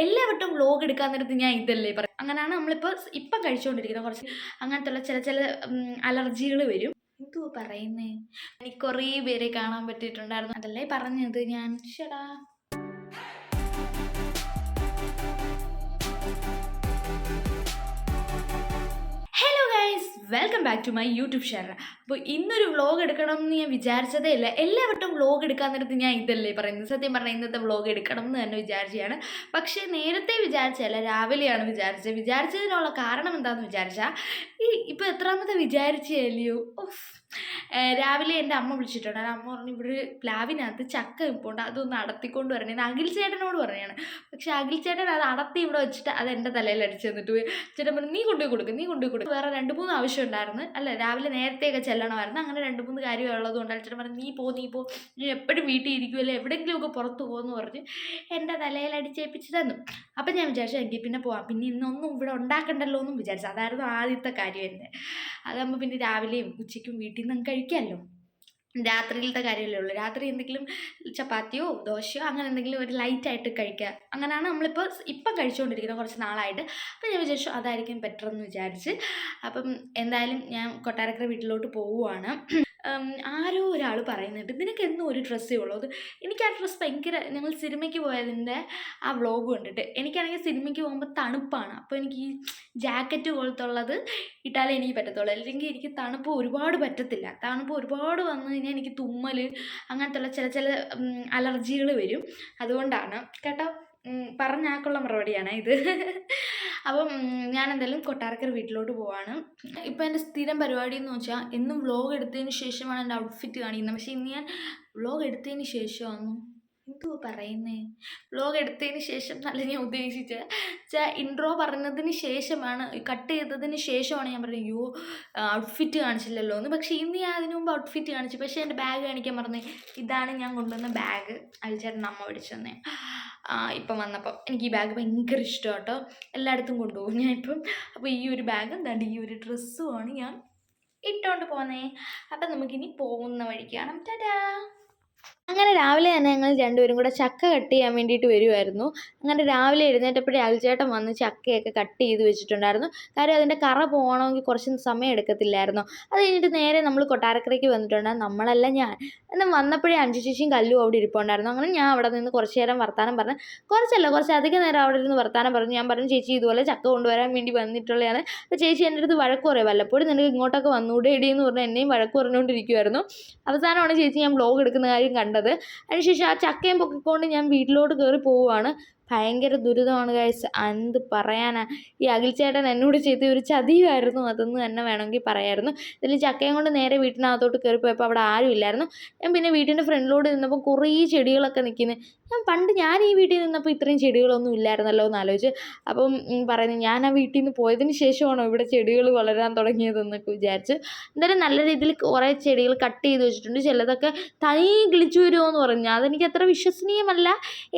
എല്ലാ വട്ടവും വ്ലോഗ് എടുക്കാൻ നേരത്ത് ഞാൻ ഇതല്ലേ പറയും അങ്ങനെയാണ് നമ്മളിപ്പോൾ ഇപ്പം കഴിച്ചുകൊണ്ടിരിക്കുന്നത് കുറച്ച് അങ്ങനത്തെ ഉള്ള ചില ചില അലർജികൾ വരും. എന്തുവാ പറയുന്നേ? എനിക്ക് കുറേ പേരെ കാണാൻ പറ്റിയിട്ടുണ്ടായിരുന്നു. അതല്ലേ പറഞ്ഞത് ഞാൻ. ഷടാ. Welcome back to my YouTube channel അപ്പോൾ ഇന്നൊരു വ്ളോഗ് എടുക്കണം എന്ന് ഞാൻ വിചാരിച്ചതേ ഇല്ല. എല്ലാ വട്ടവും വ്ളോഗ് എടുക്കാൻ നേരത്ത് ഞാൻ ഇതല്ലേ പറയുന്നത്. സത്യം പറഞ്ഞാൽ ഇന്നത്തെ വ്ളോഗ് എടുക്കണം എന്ന് തന്നെ വിചാരിച്ചതാണ്. പക്ഷേ നേരത്തെ വിചാരിച്ചല്ല രാവിലെയാണ് വിചാരിച്ചത്. വിചാരിച്ചതിനുള്ള കാരണം എന്താണെന്ന് വിചാരിച്ചാൽ ഈ ഇപ്പോൾ എത്രാമത്തെ വിചാരിച്ചല്ലയോ ഓഫ് രാവിലെ എന്റെ അമ്മ വിളിച്ചിട്ടുണ്ട്. അമ്മ പറഞ്ഞു ഇവിടെ പ്ലാവിനകത്ത് ചക്ക നിൽപ്പുണ്ട് അതൊന്ന് അടത്തിക്കൊണ്ട് വരണേ. എന്ന് അഖിൽ ചേട്ടനോട് പറഞ്ഞാണ് പക്ഷെ അഖിൽ ചേട്ടൻ അത് അടത്തി ഇവിടെ വെച്ചിട്ട് അത് എന്റെ തലയിൽ അടിച്ചു തന്നിട്ട് പോയി. ചേട്ടൻ പറഞ്ഞു നീ കൊണ്ടുപോയി കൊടുക്കും നീ കൊണ്ടുപോയി കൊടുക്കും. വേറെ രണ്ട് മൂന്ന് ആവശ്യം ഉണ്ടായിരുന്നു. അല്ല രാവിലെ നേരത്തെയൊക്കെ ചെല്ലണമായിരുന്നു. അങ്ങനെ രണ്ട് മൂന്ന് കാര്യം ഉള്ളതുകൊണ്ട് ചേട്ടൻ പറഞ്ഞു നീ പോ നീ പോ. നീ എപ്പോഴും വീട്ടിൽ ഇരിക്കുമല്ലോ എവിടെയെങ്കിലുമൊക്കെ പുറത്ത് പോകുമെന്ന് പറഞ്ഞ് എന്റെ തലയിൽ അടിച്ചേൽപ്പിച്ച് തന്നു. അപ്പം ഞാൻ വിചാരിച്ചു എങ്കിൽ പിന്നെ പോവാം. പിന്നെ ഇന്നൊന്നും ഇവിടെ ഉണ്ടാക്കണ്ടല്ലോ എന്നും വിചാരിച്ചു. അതായിരുന്നു ആദ്യത്തെ കാര്യം എന്റെ. അതാകുമ്പോൾ പിന്നെ രാവിലെയും ഉച്ചയ്ക്കും വീട്ടിൽ നിന്ന് കഴിക്കാമല്ലോ രാത്രിയിലത്തെ കാര്യമല്ലേ ഉള്ളൂ. രാത്രി എന്തെങ്കിലും ചപ്പാത്തിയോ ദോശയോ അങ്ങനെ എന്തെങ്കിലും ഒരു ലൈറ്റായിട്ട് കഴിക്കുക അങ്ങനെയാണ് നമ്മളിപ്പോൾ ഇപ്പം കഴിച്ചുകൊണ്ടിരിക്കുന്നത് കുറച്ച് നാളായിട്ട്. അപ്പോൾ ഞാൻ വിചാരിച്ചു അതായിരിക്കും ബെറ്റർ എന്ന് വിചാരിച്ച്. അപ്പം എന്തായാലും ഞാൻ കൊട്ടാരക്കര വീട്ടിലോട്ട് പോവുകയാണ് ആരോ ഒരാൾ പറയുന്നുണ്ട്. നിനക്ക് എന്നും ഒരു ഡ്രസ്സേ ഉള്ളൂ. അത് എനിക്ക് ആ ഡ്രസ്സ് ഭയങ്കര ഞങ്ങൾ സിനിമയ്ക്ക് പോയതിന്റെ ആ വ്ളോഗ് കണ്ടിട്ട് എനിക്കാണെങ്കിൽ സിനിമയ്ക്ക് പോകുമ്പോൾ തണുപ്പാണ്. അപ്പോൾ എനിക്ക് ഈ ജാക്കറ്റ് പോലത്തെ ഉള്ളത് ഇട്ടാലേ എനിക്ക് പറ്റത്തുള്ളൂ. അല്ലെങ്കിൽ എനിക്ക് തണുപ്പ് ഒരുപാട് പറ്റത്തില്ല. തണുപ്പ് ഒരുപാട് വന്നു കഴിഞ്ഞാൽ എനിക്ക് തുമ്മൽ അങ്ങനത്തെ ഉള്ള ചില ചില അലർജികൾ വരും. അതുകൊണ്ടാണ്. കേട്ടോ? പറഞ്ഞാക്കുള്ള മറുപടിയാണ് ഇത്. അപ്പം ഞാൻ എന്തായാലും കൊട്ടാരക്കര വീട്ടിലോട്ട് പോവാണ്. ഇപ്പം എന്റെ സ്ഥിരം പരിപാടി എന്ന് വെച്ചാൽ എന്നും വ്ലോഗ് എടുത്തതിന് ശേഷമാണ് എന്റെ ഔട്ട്ഫിറ്റ് കാണിക്കുന്നത്. പക്ഷേ ഇന്ന് ഞാൻ വ്ലോഗ് എടുത്തതിന് ശേഷമാണ് എന്തുവാ പറയുന്നേ? വ്ലോഗ് എടുത്തതിന് ശേഷം എന്നല്ല ഞാൻ ഉദ്ദേശിച്ചത് വെച്ചാൽ ഇൻട്രോ പറഞ്ഞതിന് ശേഷമാണ് കട്ട് ചെയ്തതിന് ശേഷമാണ് ഞാൻ പറഞ്ഞത് അയ്യോ ഔട്ട്ഫിറ്റ് കാണിച്ചില്ലല്ലോ എന്ന്. പക്ഷേ ഇന്ന് ഞാൻ അതിന് മുമ്പ് ഔട്ട്ഫിറ്റ് കാണിച്ചു. പക്ഷേ എന്റെ ബാഗ് കാണിക്കാൻ പറഞ്ഞു ഇതാണ് ഞാൻ കൊണ്ടുവന്ന ബാഗ് അയച്ചേട്ടൻ അമ്മ മേടിച്ചു തന്നെ. ഇപ്പം വന്നപ്പം എനിക്ക് ഈ ബാഗ് ഭയങ്കര ഇഷ്ടം കേട്ടോ. എല്ലായിടത്തും കൊണ്ടുപോകും ഞാൻ ഇപ്പം അപ്പോൾ ഈ ഒരു ബാഗ് എന്താണ്ട് ഈ ഒരു ഡ്രസ്സുമാണ് ഞാൻ ഇട്ടുകൊണ്ട് പോകുന്നത് അപ്പം നമുക്കിനി പോകുന്ന വഴിക്ക് കാണാം. ടാറ്റാ അങ്ങനെ രാവിലെ തന്നെ ഞങ്ങൾ രണ്ടുപേരും കൂടെ ചക്ക കട്ട് ചെയ്യാൻ വേണ്ടിയിട്ട് വരുമായിരുന്നു അങ്ങനെ രാവിലെ എഴുന്നേറ്റപ്പോഴേ അൽച്ചേട്ടൻ വന്ന് ചക്കയൊക്കെ കട്ട് ചെയ്ത് വെച്ചിട്ടുണ്ടായിരുന്നു. കാര്യം അതിന്റെ കറ പോകണമെങ്കിൽ കുറച്ച് സമയം എടുക്കത്തില്ലായിരുന്നു. അത് കഴിഞ്ഞിട്ട് നേരെ നമ്മൾ കൊട്ടാരക്കരയ്ക്ക് വന്നിട്ടുണ്ട്. നമ്മളല്ല ഞാൻ. എന്നാൽ വന്നപ്പോഴേ അഞ്ചു ചേച്ചിയും കല്ലും അവിടെ ഇരിപ്പുണ്ടായിരുന്നു. അങ്ങനെ ഞാൻ അവിടെ നിന്ന് കുറച്ച് നേരം വർത്താനം പറഞ്ഞു കുറച്ചല്ല കുറച്ച് അധികം നേരം അവിടെ ഇരുന്ന് വർത്താനം പറഞ്ഞു. ഞാൻ പറഞ്ഞു ചേച്ചി ഇതുപോലെ ചക്ക കൊണ്ടുവരാൻ വേണ്ടി വന്നിട്ടുള്ളതാണ്. അപ്പോൾ ചേച്ചി എന്റെ അടുത്ത് വഴക്ക് പറയും. വല്ലപ്പോഴും നിനക്ക് ഇങ്ങോട്ടൊക്കെ വന്നൂടെ ഇടിയെന്ന് എന്ന് പറഞ്ഞ് എന്നെയും വഴക്ക് പറഞ്ഞുകൊണ്ടിരിക്കുമായിരുന്നു അവസാനമാണ് ചേച്ചി ഞാൻ ബ്ലോഗ് എടുക്കുന്ന കാര്യം കണ്ടത്. അതിനുശേഷം ആ ചക്കയും പൊക്കിക്കൊണ്ട് ഞാൻ വീട്ടിലോട്ട് കയറി പോവുകയാണ് ഭയങ്കര ദുരിതമാണ് ഗൈസ് എന്ത് പറയാനാ? ഈ അഖിൽ ചേട്ടൻ എന്നോട് ചെയ്ത ഒരു ചതിയായിരുന്നു അതെന്ന് തന്നെ വേണമെങ്കിൽ പറയായിരുന്നു. ഇതിൽ ചക്കയും കൊണ്ട് നേരെ വീട്ടിനകത്തോട്ട് കയറിപ്പോയപ്പോൾ അവിടെ ആരും ഇല്ലായിരുന്നു. ഞാൻ പിന്നെ വീട്ടിന്റെ ഫ്രണ്ടിലോട്ട് നിന്നപ്പോൾ കുറേ ചെടികളൊക്കെ നിൽക്കുന്നത് ഞാൻ പണ്ട് ഞാൻ ഈ വീട്ടിൽ നിന്നപ്പോൾ ഇത്രയും ചെടികളൊന്നും ഇല്ലായിരുന്നല്ലോ എന്ന് ആലോചിച്ച്. അപ്പം പറയുന്നത് പറയുന്നു ഞാൻ ആ വീട്ടിൽ നിന്ന് പോയതിന് ശേഷമാണോ ഇവിടെ ചെടികൾ വളരാൻ തുടങ്ങിയതെന്നൊക്കെ വിചാരിച്ച്. എന്തായാലും നല്ല രീതിയിൽ കുറേ ചെടികൾ കട്ട് ചെയ്ത് വെച്ചിട്ടുണ്ട്. ചിലതൊക്കെ തനി കിളിച്ചു വരുമോ എന്ന് പറഞ്ഞു. അതെനിക്ക് അത്ര വിശ്വസനീയമല്ല.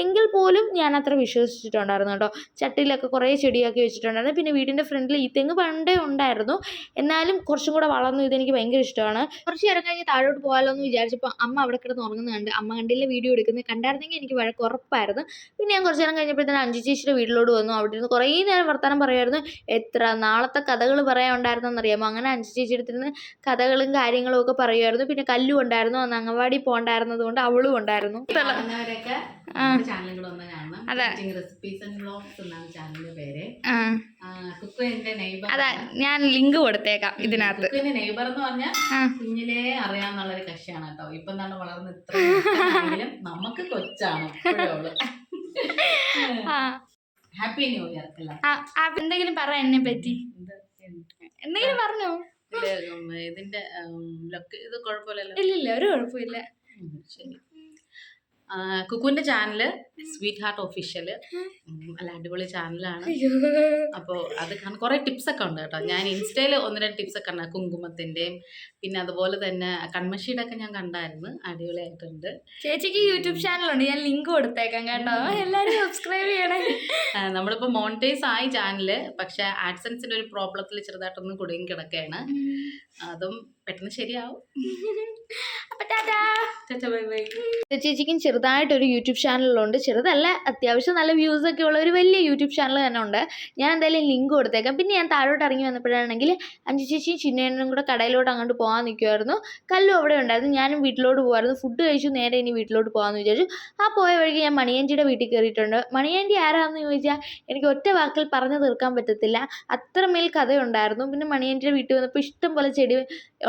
എങ്കിൽ പോലും ഞാൻ അത്ര വിശ്വസിച്ചിട്ടുണ്ടായിരുന്നു കേട്ടോ. ചട്ടിയിലൊക്കെ കുറേ ചെടിയാക്കി വെച്ചിട്ടുണ്ടായിരുന്നു. പിന്നെ വീടിന്റെ ഫ്രണ്ടിൽ ഈ തെങ്ങ് പണ്ടേ ഉണ്ടായിരുന്നു. എന്നാലും കുറച്ചും കൂടെ വളർന്നു. ഇതെനിക്ക് ഭയങ്കര ഇഷ്ടമാണ്. കുറച്ച് നേരം കഴിഞ്ഞ് താഴോട്ട് പോകാമല്ലോ എന്ന് വിചാരിച്ചപ്പോൾ അമ്മ അവിടെ കിടന്ന് ഉറങ്ങുന്നത് കണ്ട് അമ്മ കണ്ടില്ല വീഡിയോ എടുക്കുന്നത് കണ്ടായിരുന്നെങ്കിൽ എനിക്ക് വഴക്ക് ഉറപ്പായിരുന്നു. പിന്നെ ഞാൻ കുറച്ച് നേരം കഴിഞ്ഞപ്പോഴത്തേന് അഞ്ചു ചേച്ചിയുടെ വീട്ടിലോട്ട് വന്നു. അവിടെ ഇരുന്ന് കുറേ നേരം വർത്തമാനം പറയുമായിരുന്നു. എത്ര നാളത്തെ കഥകൾ പറയാനുണ്ടായിരുന്നെന്നറിയാമോ? അങ്ങനെ അഞ്ചു ചേച്ചി എടുത്തിരുന്ന് കഥകളും കാര്യങ്ങളും ഒക്കെ പറയുമായിരുന്നു. പിന്നെ കല്ലും ഉണ്ടായിരുന്നു. അന്ന് അംഗൻവാടി പോകണ്ടായിരുന്നതുകൊണ്ട് അവളും ഉണ്ടായിരുന്നു. കാണുന്നവരൊക്കെ അതെ. റെസിപ്പീസ് ആൻഡ് വ്ളോഗ്സ് എന്നാണ് ചാനലിന്റെ പേര്. ആ. കുക്കുവിന്റെ നെയ്ബർ അതാ ഞാൻ ലിങ്ക് കൊടുത്തേക്കാം ഇതിനകത്ത്. കുക്കുവിന്റെ നെയ്ബർ എന്ന് പറഞ്ഞാൽ. കുഞ്ഞിലേ അറിയാന്നുള്ള ഒരു കക്ഷിയാണ് കേട്ടോ. ഇപ്പൊ എന്താണ് വളർന്ന് ഇത്ര നമുക്ക് കൊച്ചാണ് ഹാപ്പി ന്യൂ ഇയർ എന്തെങ്കിലും പറ എന്നെ പറ്റി. എന്തെങ്കിലും പറഞ്ഞോ? ഇതിന്റെ ഇത് കുഴപ്പമില്ലല്ലോ. ഇല്ലില്ല ഒരു കുഴപ്പമില്ല. ശരി. കുക്കുവിന്റെ ചാനൽ സ്വീറ്റ് ഹാർട്ട് ഒഫീഷ്യൽ അല്ല അടിപൊളി ചാനലാണ്. അപ്പോൾ അത് കാരണം കുറേ ടിപ്സ് ഒക്കെ ഉണ്ട് കേട്ടോ. ഞാൻ ഇൻസ്റ്റയിൽ ഒന്ന് രണ്ട് ടിപ്സ് ഒക്കെ ഉണ്ട് കുങ്കുമത്തിന്റെയും. പിന്നെ അതുപോലെ തന്നെ കൺമഷിയുടെ ഒക്കെ ഞാൻ കണ്ടായിരുന്നു. അടിപൊളിയായിട്ടുണ്ട്. ചേച്ചിക്ക് യൂട്യൂബ് ചാനലുണ്ട്. ഞാൻ ലിങ്ക് കൊടുത്തേക്കാം കേട്ടോ. എല്ലാവരും സബ്സ്ക്രൈബ് ചെയ്യണേ. നമ്മളിപ്പോ മോണിറ്റൈസ് ആയി ചാനൽ. പക്ഷെ ആഡ്സൻസിന്റെ ഒരു പ്രോബ്ലത്തിൽ ചെറുതായിട്ടൊന്നും കുടുങ്ങി കിടക്കുകയാണ്. അതും പെട്ടെന്ന് ശരിയാവും. ചേച്ചിക്കും ടാറ്റാ ചെറുതായിട്ടൊരു യൂട്യൂബ് ചാനലുണ്ട് ചെറുതല്ല അത്യാവശ്യം നല്ല വ്യൂസ് ഒക്കെ ഉള്ള ഒരു വലിയ യൂട്യൂബ് ചാനൽ തന്നെ ഉണ്ട്. ഞാൻ എന്തായാലും ലിങ്ക് കൊടുത്തേക്കാം. പിന്നെ ഞാൻ താഴോട്ട് ഇറങ്ങി വന്നപ്പോഴാണെങ്കിൽ അഞ്ചു ചേച്ചിയും ചിന്നേനും കൂടെ കടയിലോട്ട് അങ്ങോട്ട് പോകാൻ നിൽക്കുമായിരുന്നു കല്ലും അവിടെ ഉണ്ടായിരുന്നു. ഞാനും വീട്ടിലോട്ട് പോകുമായിരുന്നു ഫുഡ് കഴിച്ചു നേരെ ഇനി വീട്ടിലോട്ട് പോകാമെന്ന് വിചാരിച്ചു. ആ പോയ വഴിക്ക് ഞാൻ മണിയന്റിയുടെ വീട്ടിൽ കയറിയിട്ടുണ്ട്. മണിയന്റി ആരാണെന്ന് ചോദിച്ചാൽ എനിക്ക് ഒറ്റ വാക്കിൽ പറഞ്ഞു തീർക്കാൻ പറ്റത്തില്ല. അത്രമേൽ കഥയുണ്ടായിരുന്നു. പിന്നെ മണിയന്റിയുടെ വീട്ടിൽ വന്നപ്പോൾ ഇഷ്ടം പോലെ ചെടി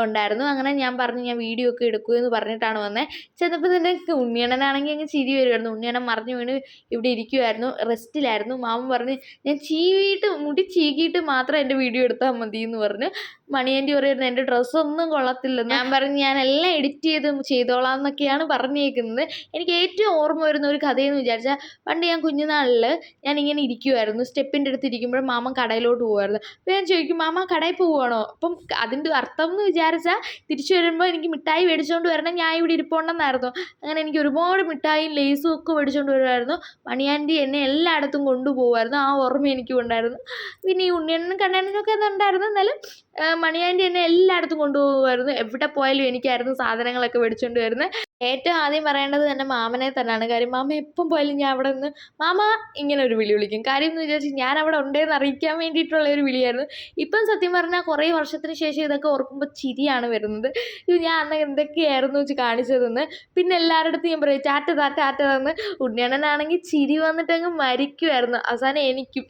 ഉണ്ടായിരുന്നു. അങ്ങനെ ഞാൻ പറഞ്ഞു ഞാൻ വീഡിയോ ഒക്കെ എടുക്കൂ എന്ന് പറഞ്ഞിട്ടാണ് വന്നത് ചെന്നപ്പോൾ തന്നെ ഉണ്ണിയണ്ണനാണെങ്കിൽ അങ്ങ് ചിരി വരുമായിരുന്നു ഉണ്ണിയണ്ണൻ മറിഞ്ഞു വീണ് ഇവിടെ ഇരിക്കുമായിരുന്നു റെസ്റ്റിലായിരുന്നു. മാമൻ പറഞ്ഞ് ഞാൻ ചീവിയിട്ട് മുടി ചീകിയിട്ട് മാത്രം എന്റെ വീഡിയോ എടുത്താൽ മതി എന്ന് പറഞ്ഞു മണിയന്റെ പറയുന്നത് എന്റെ ഡ്രസ്സൊന്നും കൊള്ളത്തില്ലെന്ന്. ഞാൻ പറഞ്ഞു ഞാൻ എല്ലാം എഡിറ്റ് ചെയ്ത് ചെയ്തോളാം എന്നൊക്കെയാണ് പറഞ്ഞേക്കുന്നത്. എനിക്ക് ഏറ്റവും ഓർമ്മ വരുന്ന ഒരു കഥയെന്ന് വിചാരിച്ചാൽ പണ്ട് ഞാൻ കുഞ്ഞുനാളിൽ ഞാൻ ഇങ്ങനെ ഇരിക്കുമായിരുന്നു സ്റ്റെപ്പിന്റെ അടുത്ത് ഇരിക്കുമ്പോൾ മാമൻ കടയിലോട്ട് പോകുമായിരുന്നു അപ്പോൾ ഞാൻ ചോദിക്കും മാമ കടയിൽ പോവുകയാണോ അപ്പം അതിന്റെ അർത്ഥം എന്ന് തിരിച്ചു വരുമ്പോൾ എനിക്ക് മിഠായി മേടിച്ചുകൊണ്ട് വരണം ഞാൻ ഇവിടെ ഇരിപ്പുണ്ടെന്നായിരുന്നു. അങ്ങനെ എനിക്ക് ഒരുപാട് മിഠായിയും ലേസും ഒക്കെ മേടിച്ചുകൊണ്ട് വരുമായിരുന്നു പണിയാന്റെ എന്നെ എല്ലായിടത്തും കൊണ്ടുപോകുമായിരുന്നു ആ ഓർമ്മ എനിക്കും ഉണ്ടായിരുന്നു പിന്നെ ഈ ഉണ്ണിയണ്ണനും കണ്ണണ്ണനൊക്കെ ഉണ്ടായിരുന്നു എന്നാലും ആ, മണിയാന്റി എന്നെ എല്ലായിടത്തും കൊണ്ടുപോകുമായിരുന്നു. എവിടെ പോയാലും എനിക്കായിരുന്നു സാധനങ്ങളൊക്കെ മേടിച്ചുകൊണ്ട് വരുന്നത് ഏറ്റവും ആദ്യം പറയേണ്ടത് എന്റെ മാമനെ തന്നെയാണ് കാര്യം മാമ എപ്പം പോയാലും ഞാൻ അവിടെ നിന്ന് മാമ ഇങ്ങനെ ഒരു വിളി വിളിക്കും. കാര്യം എന്ന് വിചാരിച്ച് ഞാൻ അവിടെ ഉണ്ടേന്ന് അറിയിക്കാൻ വേണ്ടിയിട്ടുള്ള ഒരു വിളിയായിരുന്നു. ഇപ്പം സത്യം പറഞ്ഞാൽ കുറേ വർഷത്തിന് ശേഷം ഇതൊക്കെ ഓർക്കുമ്പോൾ ചിരിയാണ് വരുന്നത്. ഇത് ഞാൻ അന്ന് എന്തൊക്കെയായിരുന്നു വെച്ച് കാണിച്ചതെന്ന് പിന്നെ എല്ലാവരുടെ അടുത്ത് ഞാൻ പറയും ചാറ്റ താറ്റ ടാറ്റ തന്ന് ഉണ്ണിയണ്ണനാണെങ്കിൽ ചിരി വന്നിട്ടങ്ങ് മരിക്കുമായിരുന്നു അവസാനം എനിക്കും.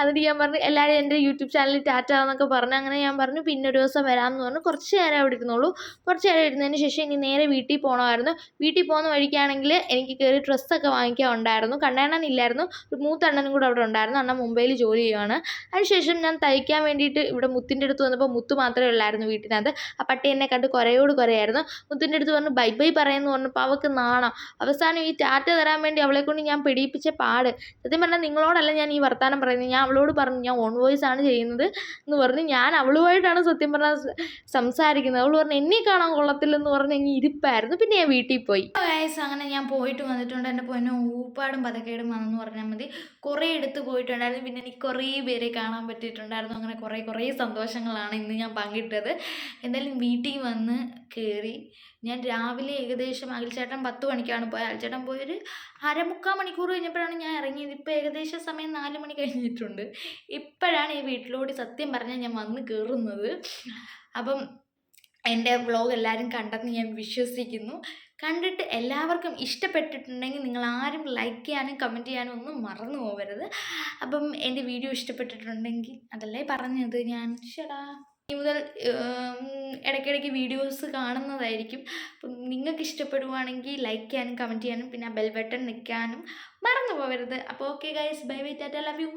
എന്നിട്ട് ഞാൻ പറഞ്ഞു എല്ലാവരും എന്റെ യൂട്യൂബ് ചാനലിൽ ടാറ്റ എന്നൊക്കെ പറഞ്ഞു അങ്ങനെ ഞാൻ പറഞ്ഞു പിന്നെ ഒരു ദിവസം വരാമെന്ന് പറഞ്ഞു. കുറച്ച് നേരം അവിടെ ഇരുന്നുള്ളൂ കുറച്ച് നേരം ഇരുന്നതിന് ശേഷം ഇനി നേരെ വീട്ടിൽ പോകണമായിരുന്നു വീട്ടിൽ പോകുന്ന വഴിക്കാണെങ്കിൽ എനിക്ക് കയറി ഡ്രസ്സൊക്കെ വാങ്ങിക്കാൻ ഉണ്ടായിരുന്നു. കണ്ണണ്ണൻ ഇല്ലായിരുന്നു. ഒരു മൂത്തണ്ണനും കൂടെ അവിടെ ഉണ്ടായിരുന്നു. അണ്ണൻ മുംബൈയിൽ ജോലി ചെയ്യുവാണ്. അതിനുശേഷം ഞാൻ തയ്ക്കാൻ വേണ്ടിയിട്ട് ഇവിടെ മുത്തിന്റെ അടുത്ത് വന്നപ്പോൾ മുത്ത് മാത്രമേ ഉള്ളായിരുന്നു വീട്ടിനകത്ത്. ആ പട്ടി എന്നെ കണ്ട് കുറയോട് കുറയായിരുന്നു മുത്തിന്റെ അടുത്ത് പറഞ്ഞു ബൈ ബൈ പറയുമെന്ന് പറഞ്ഞപ്പോൾ അവൾക്ക് നാണം. അവസാനം ഈ ടാറ്റ തരാൻ വേണ്ടി അവളെ കൊണ്ട് ഞാൻ പിടിയിപ്പിച്ച പാട്. സത്യം പറഞ്ഞാൽ നിങ്ങളോടല്ല ഞാൻ ഈ വർത്തമാനം പറയുന്നത്. ഞാൻ അവളോട് പറഞ്ഞു ഞാൻ ഓൺ വോയിസ് ആണ് ചെയ്യുന്നത് എന്ന് പറഞ്ഞ്. ഞാൻ അവളുമായിട്ടാണ് സത്യം പറഞ്ഞാൽ സംസാരിക്കുന്നത്. അവൾ പറഞ്ഞു എന്നെ കാണാൻ കൊള്ളത്തില്ലെന്ന് പറഞ്ഞ് അങ്ങ് ഇരിപ്പായിരുന്നു. പിന്നെ ഞാൻ വീട്ടിൽ പോയി. വയസ്സ് അങ്ങനെ ഞാൻ പോയിട്ട് വന്നിട്ടുണ്ട്. എന്റെ പൊന്നെ ഊപ്പാടും പതക്കേടും വന്നെന്ന് പറഞ്ഞാൽ മതി. കുറേ എടുത്ത് പോയിട്ടുണ്ടായിരുന്നു. പിന്നെ എനിക്ക് കുറേ പേരെ കാണാൻ പറ്റിയിട്ടുണ്ടായിരുന്നു. അങ്ങനെ കുറേ കുറേ സന്തോഷങ്ങളാണ് ഇന്ന് ഞാൻ പങ്കിട്ടത്. എന്തായാലും വീട്ടിൽ വന്ന് കയറി ഞാൻ രാവിലെ ഏകദേശം അഖിൽച്ചേട്ടൻ പത്ത് മണിക്കാണ് പോയത്. അഖിൽച്ചേട്ടൻ പോയൊരു അരമുക്കാൽ മണിക്കൂർ കഴിഞ്ഞപ്പോഴാണ് ഞാൻ ഇറങ്ങിയത്. ഇപ്പോൾ ഏകദേശം സമയം നാല് മണി കഴിഞ്ഞിട്ടുണ്ട്. ഇപ്പോഴാണ് ഈ വീട്ടിലോട്ട് സത്യം പറഞ്ഞാൽ ഞാൻ വന്ന് കയറുന്നത് അപ്പം എന്റെ വ്ളോഗ് എല്ലാവരും കണ്ടെന്ന് ഞാൻ വിശ്വസിക്കുന്നു. കണ്ടിട്ട് എല്ലാവർക്കും ഇഷ്ടപ്പെട്ടിട്ടുണ്ടെങ്കിൽ നിങ്ങൾ ആരും ലൈക്ക് ചെയ്യാനും കമന്റ് ചെയ്യാനും ഒന്നും മറന്നു പോകരുത്. അപ്പം എന്റെ വീഡിയോ ഇഷ്ടപ്പെട്ടിട്ടുണ്ടെങ്കിൽ അതല്ലേ പറഞ്ഞത് ഞാൻ. ഇനി മുതൽ ഇടയ്ക്കിടയ്ക്ക് വീഡിയോസ് കാണുന്നതായിരിക്കും. അപ്പം നിങ്ങൾക്ക് ഇഷ്ടപ്പെടുവാണെങ്കിൽ ലൈക്ക് ചെയ്യാനും കമന്റ് ചെയ്യാനും പിന്നെ ബെൽ ബട്ടൺ നിൽക്കാനും മറന്നു പോകരുത് അപ്പോൾ okay guys bye bye tata love you